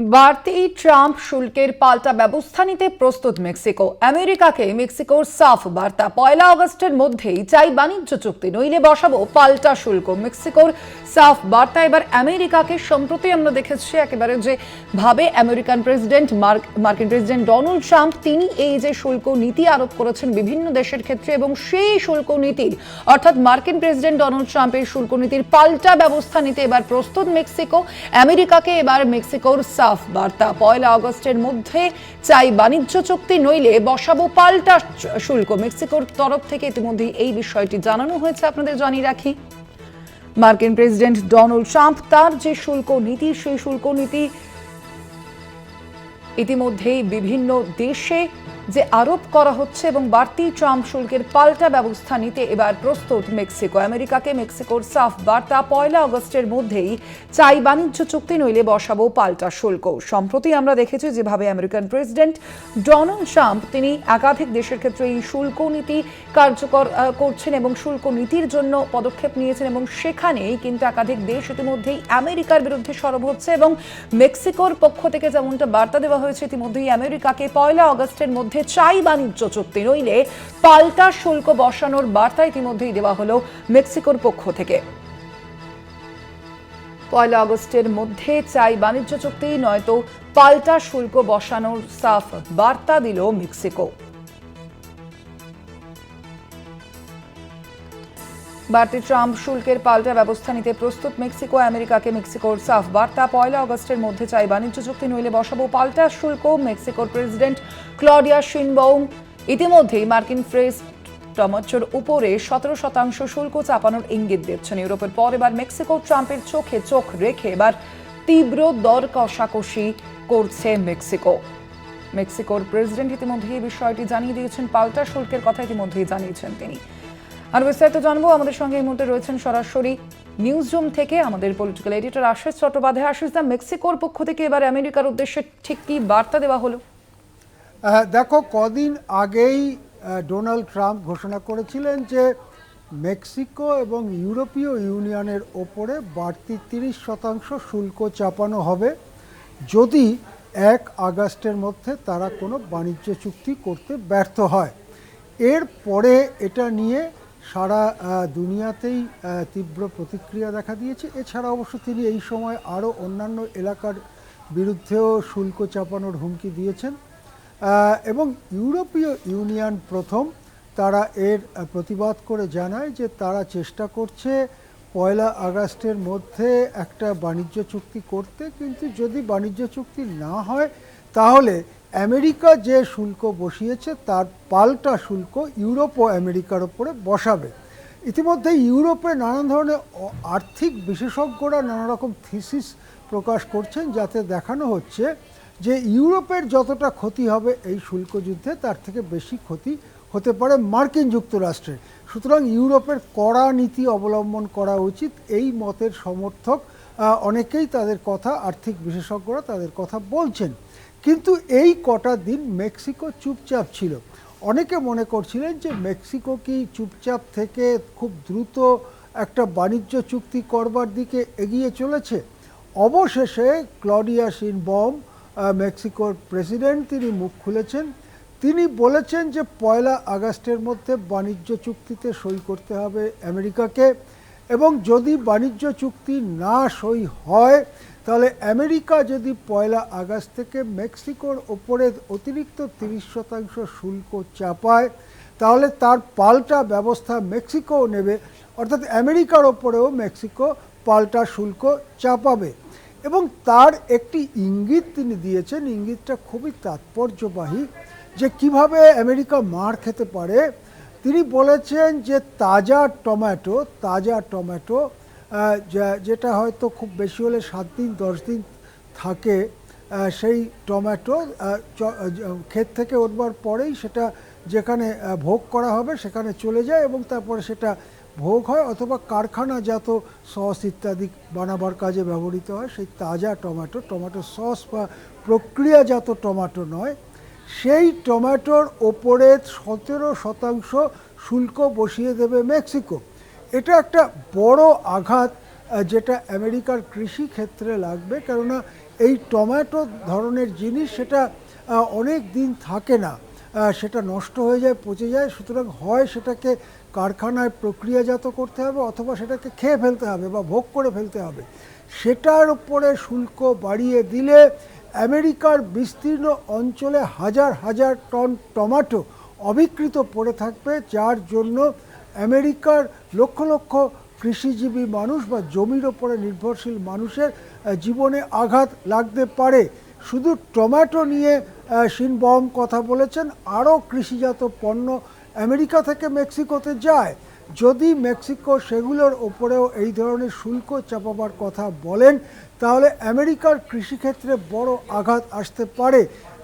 বাড়তি ট্রাম্প শুল্কের পাল্টা ব্যবস্থা নিতে প্রস্তুত মেক্সিকো। আমেরিকাকে মেক্সিকোর সাফ বার্তা। পয়লা আগস্টের মধ্যেই চাই বাণিজ্য চুক্তি। নইলে বসাবো পাল্টা শুল্ক। মেক্সিকোর সাফ বার্তা। এবার আমেরিকাকে সম্প্রতি আমরা দেখেছি একেবারে যে ভাবে আমেরিকান প্রেসিডেন্ট মার্ক- মার্কিন প্রেসিডেন্ট ডোনাল্ড ট্রাম্প তিনি এই যে শুল্ক নীতি আরোপ করেছেন বিভিন্ন দেশের ক্ষেত্রে এবং সেই শুল্ক নীতির, অর্থাৎ মার্কিন প্রেসিডেন্ট ডোনাল্ড ট্রাম্পের শুল্ক নীতির পাল্টা ব্যবস্থা নিতে এবার প্রস্তুত মেক্সিকো। আমেরিকাকে এবার মেক্সিকোর সাফ বার্তা। পয়লা অগস্টের মধ্যে চাই বাণিজ্য চুক্তি, নইলে বসাবো পাল্টা শুল্ক। মেক্সিকোর তরফ থেকে ইতিমধ্যেই এই বিষয়টি জানানো হয়েছে। আপনাদের জানিয়ে রাখি, মার্কিন প্রেসিডেন্ট ডোনাল্ড ট্রাম্প তার যে শুল্ক নীতি, সেই শুল্ক নীতি ইতিমধ্যেই বিভিন্ন দেশে যে আরোপ করা হচ্ছে এবং বাড়তি ট্রাম্প শুল্কের পাল্টা ব্যবস্থা নিতে এবার প্রস্তুত মেক্সিকো। আমেরিকাকে মেক্সিকোর সাফ বার্তা পয়লা আগস্টের মধ্যেই চাই বাণিজ্য চুক্তি নইলে বসাবো পাল্টা শুল্ক। সম্প্রতি আমরা দেখেছি যেভাবে আমেরিকান প্রেসিডেন্ট ডোনাল্ড ট্রাম্প তিনি একাধিক দেশের ক্ষেত্রে এই শুল্ক নীতি কার্যকর করছেন এবং শুল্ক নীতির জন্য পদক্ষেপ নিয়েছেন এবং সেখানেই কিন্তু একাধিক দেশ ইতিমধ্যেই আমেরিকার বিরুদ্ধে সরব হচ্ছে এবং মেক্সিকোর পক্ষ থেকে যেমনটা বার্তা দেওয়া হয়েছে, ইতিমধ্যেই আমেরিকাকে পয়লা আগস্টের মধ্যে চাই বাণিজ্য চুক্তি নইলে পাল্টা শুল্ক বসানোর বার্তা ইতিমধ্যেই দেওয়া হলো মেক্সিকোর পক্ষ থেকে। পয়লা আগস্টের মধ্যে চাই বাণিজ্য চুক্তি, নয়তো পাল্টা শুল্ক বসানোর সাফ বার্তা দিল মেক্সিকো। বাড়তি ট্রাম্প শুল্কের পাল্টা ব্যবস্থা নিতে প্রস্তুত মেক্সিকো, আমেরিকাকে মেক্সিকোর সাফ বার্তা। পয়লা আগস্টের মধ্যে চাই বাণিজ্য চুক্তি, নইলে বসাবো পাল্টা শুল্ক, মেক্সিকোর প্রেসিডেন্ট ক্লডিয়া শিনবৌম ইতিমধ্যেই মার্কিন ফ্রেস টমাটোর উপরে সতেরো শতাংশ শুল্ক চাপানোর ইঙ্গিত দিচ্ছেন ইউরোপের পর। এবার মেক্সিকো ট্রাম্পের চোখে চোখ রেখে এবার তীব্র দর কষাকষি করছে মেক্সিকো। মেক্সিকোর প্রেসিডেন্ট ইতিমধ্যেই এই বিষয়টি জানিয়ে দিয়েছেন, পাল্টা শুল্কের কথা ইতিমধ্যেই জানিয়েছেন তিনি। আর বিস্তারিত জানব। আমাদের সঙ্গে এই মুহূর্তে রয়েছেন সরাসরি নিউজ রুম থেকে আমাদের পলিটিক্যাল এডিটর আশিস চট্টোপাধ্যায়। আশিস দা, মেক্সিকোর পক্ষ থেকে এবার আমেরিকার উদ্দেশ্যে ঠিক কি বার্তা দেওয়া হলো? দেখো, কদিন আগেই ডোনাল্ড ট্রাম্প ঘোষণা করেছিলেন যে মেক্সিকো এবং ইউরোপীয় ইউনিয়নের ওপরে বাড়তি তিরিশ শতাংশ শুল্ক চাপানো হবে। যদি এক আগস্টের মধ্যে তারা কোনো বাণিজ্য চুক্তি করতে ব্যর্থ হয়। এর পরে এটা নিয়ে সারা দুনিয়াতেই তীব্র প্রতিক্রিয়া দেখা দিয়েছে। এছাড়া অবশ্য তিনি এই সময় আরও অন্যান্য এলাকার বিরুদ্ধেও শুল্ক চাপানোর হুমকি দিয়েছেন। এবং ইউরোপীয় ইউনিয়ন প্রথম, তারা এর প্রতিবাদ করে জানায় যে তারা চেষ্টা করছে পয়লা আগস্টের মধ্যে একটা বাণিজ্য চুক্তি করতে, কিন্তু যদি বাণিজ্য চুক্তি না হয় তাহলে আমেরিকা যে শুল্ক বসিয়েছে, তার পাল্টা শুল্ক ইউরোপ ও আমেরিকার ওপরে বসাবে। ইতিমধ্যে ইউরোপে নানান ধরনের আর্থিক বিশেষজ্ঞরা নানা রকম থিসিস প্রকাশ করছেন, যাতে দেখানো হচ্ছে যে ইউরোপের যতটা ক্ষতি হবে এই শুল্ক যুদ্ধে, তার থেকে বেশি ক্ষতি হতে পারে মার্কিন যুক্তরাষ্ট্রের। সুতরাং ইউরোপের কড়া নীতি অবলম্বন করা উচিত। এই মতের সমর্থক অনেকেই তাদের কথা, আর্থিক বিশেষজ্ঞরা তাদের কথা বলছেন। কিন্তু এই কটা দিন মেক্সিকো চুপচাপ ছিল। অনেকে মনে করছিলেন যে মেক্সিকো কি চুপচাপ থেকে খুব দ্রুত একটা বাণিজ্য চুক্তি করবার দিকে এগিয়ে চলেছে? অবশেষে ক্লডিয়া শিনবম আহ, মেক্সিকোর প্রেসিডেন্ট তিনি মুখ খুলেছেন। তিনি বলেছেন যে পয়লা আগস্টের মধ্যে বাণিজ্য চুক্তিতে সই করতে হবে আমেরিকাকে। এবং যদি বাণিজ্য চুক্তি না সই হয়, তাহলে আমেরিকা যদি পয়লা আগস্ট থেকে মেক্সিকোর ওপরে অতিরিক্ত তিরিশ শতাংশ শুল্ক চাপায়, তাহলে তার পাল্টা ব্যবস্থা মেক্সিকো নেবে, অর্থাৎ আমেরিকার ওপরেও মেক্সিকো পাল্টা শুল্ক চাপাবে। এবং তার একটি ইঙ্গিত তিনি দিয়েছেন, ইঙ্গিতটা খুবই তাৎপর্যবাহী, যে কীভাবে আমেরিকা মার খেতে পারে তিনি বলেছেন যে তাজা টমেটো তাজা টমেটো যেটা হয়তো খুব বেশি হলে সাত দিন, দশ দিন থাকে সেই টমেটো ক্ষেত থেকে উঠবার পরেই সেটা যেখানে ভোগ করা হবে সেখানে চলে যায় এবং তারপরে সেটা ভোগ হয় অথবা কারখানাজাত সস ইত্যাদি বানাবার কাজে ব্যবহৃত হয়। সেই তাজা টমেটো টমেটো সস বা প্রক্রিয়াজাত টমেটো নয়। সেই টমেটোর ওপরে সতেরো শতাংশ শুল্ক বসিয়ে দেবে মেক্সিকো। এটা একটা বড় আঘাত যেটা আমেরিকার কৃষি ক্ষেত্রে লাগবে, কেননা এই টমেটো ধরনের জিনিস সেটা অনেক দিন থাকে না। সেটা নষ্ট হয়ে যায়, পচে যায়, সুতরাং হয় সেটাকে কারখানায় প্রক্রিয়াজাত করতে হবে অথবা সেটাকে খেয়ে ফেলতে হবে বা ভোগ করে ফেলতে হবে। সেটার উপরে শুল্ক বাড়িয়ে দিলে আমেরিকার বিস্তীর্ণ অঞ্চলে হাজার হাজার টন টমাটো অবিকৃত পড়ে থাকবে যার জন্য আমেরিকার লক্ষ লক্ষ কৃষিজীবী মানুষ বা জমির ওপরে নির্ভরশীল মানুষের জীবনে আঘাত লাগতে পারে। শুধু টমেটো নিয়ে আহ, শিনবম কথা বলেছেন আরও কৃষিজাত পণ্য আমেরিকা থেকে মেক্সিকোতে যায়। যদি মেক্সিকো সেগুলোর ওপরেও এই ধরনের শুল্ক চাপাবার কথা বলেন, তাহলে আমেরিকার কৃষিক্ষেত্রে বড় আঘাত আসতে পারে।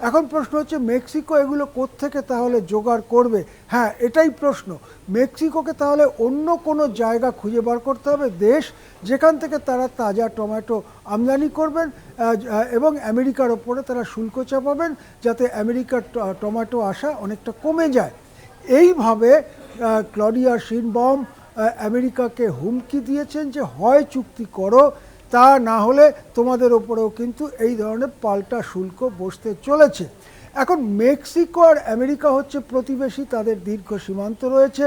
এখন প্রশ্ন হচ্ছে, মেক্সিকো এগুলো কোত্থেকে তাহলে জোগাড় করবে? হ্যাঁ এটাই প্রশ্ন। মেক্সিকোকে তাহলে অন্য কোনো জায়গা খুঁজে বার করতে হবে, দেশ যেখান থেকে তারা তাজা টমেটো আমদানি করবেন এবং আমেরিকার ওপরে তারা শুল্ক চাপাবেন, যাতে আমেরিকার টমেটো আসা অনেকটা কমে যায়। এইভাবে ক্লডিয়া শিনবম আমেরিকাকে হুমকি দিয়েছেন যে হয় চুক্তি করো তা না হলে তোমাদের ওপরেও কিন্তু এই ধরনের পাল্টা শুল্ক বসতে চলেছে। এখন মেক্সিকো আর আমেরিকা হচ্ছে প্রতিবেশী তাদের দীর্ঘ সীমান্ত রয়েছে।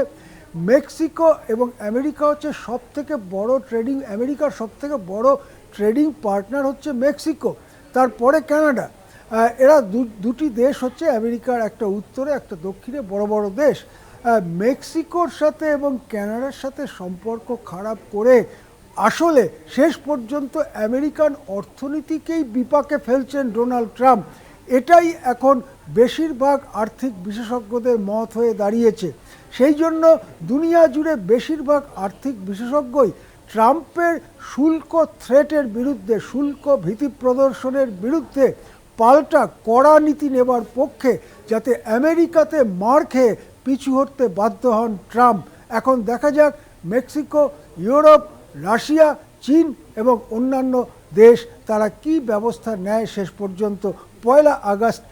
মেক্সিকো এবং আমেরিকা হচ্ছে সব থেকে বড় ট্রেডিং আমেরিকার সব থেকে বড় ট্রেডিং পার্টনার হচ্ছে মেক্সিকো। তারপরে আহ, এরা দুটি দেশ হচ্ছে, আমেরিকার একটা উত্তরে, একটা দক্ষিণে, বড় বড় দেশ। মেক্সিকোর সাথে এবং ক্যানাডার সাথে সম্পর্ক খারাপ করে আসলে শেষ পর্যন্ত আমেরিকান অর্থনীতিকেই বিপাকে ফেলছেন ডোনাল্ড ট্রাম্প। এটাই এখন বেশিরভাগ আর্থিক বিশেষজ্ঞদের মত হয়ে দাঁড়িয়েছে। সেই জন্য দুনিয়া জুড়ে বেশিরভাগ আর্থিক বিশেষজ্ঞই ট্রাম্পের শুল্ক থ্রেটের বিরুদ্ধে, শুল্ক ভীতি প্রদর্শনের বিরুদ্ধে পাল্টা কড়া নীতি নেবার পক্ষে যাতে আমেরিকাতে মার খেয়ে পিছু হটতে বাধ্য হন ট্রাম্প। এখন দেখা যাক মেক্সিকো, ইউরোপ, রাশিয়া, চীন এবং অন্যান্য দেশ তারা কি ব্যবস্থা নেয় শেষ পর্যন্ত। পয়লা আগস্ট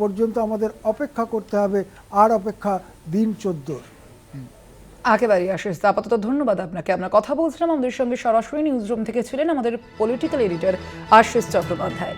পর্যন্ত আমাদের অপেক্ষা করতে হবে। আর অপেক্ষা দিন চোদ্দোর একেবারেই আশিস আপাতত ধন্যবাদ আপনাকে। আমরা কথা বলছিলাম আমাদের সঙ্গে সরাসরি নিউজরুম থেকে ছিলেন আমাদের পলিটিক্যাল এডিটর আশিস চট্টোপাধ্যায়।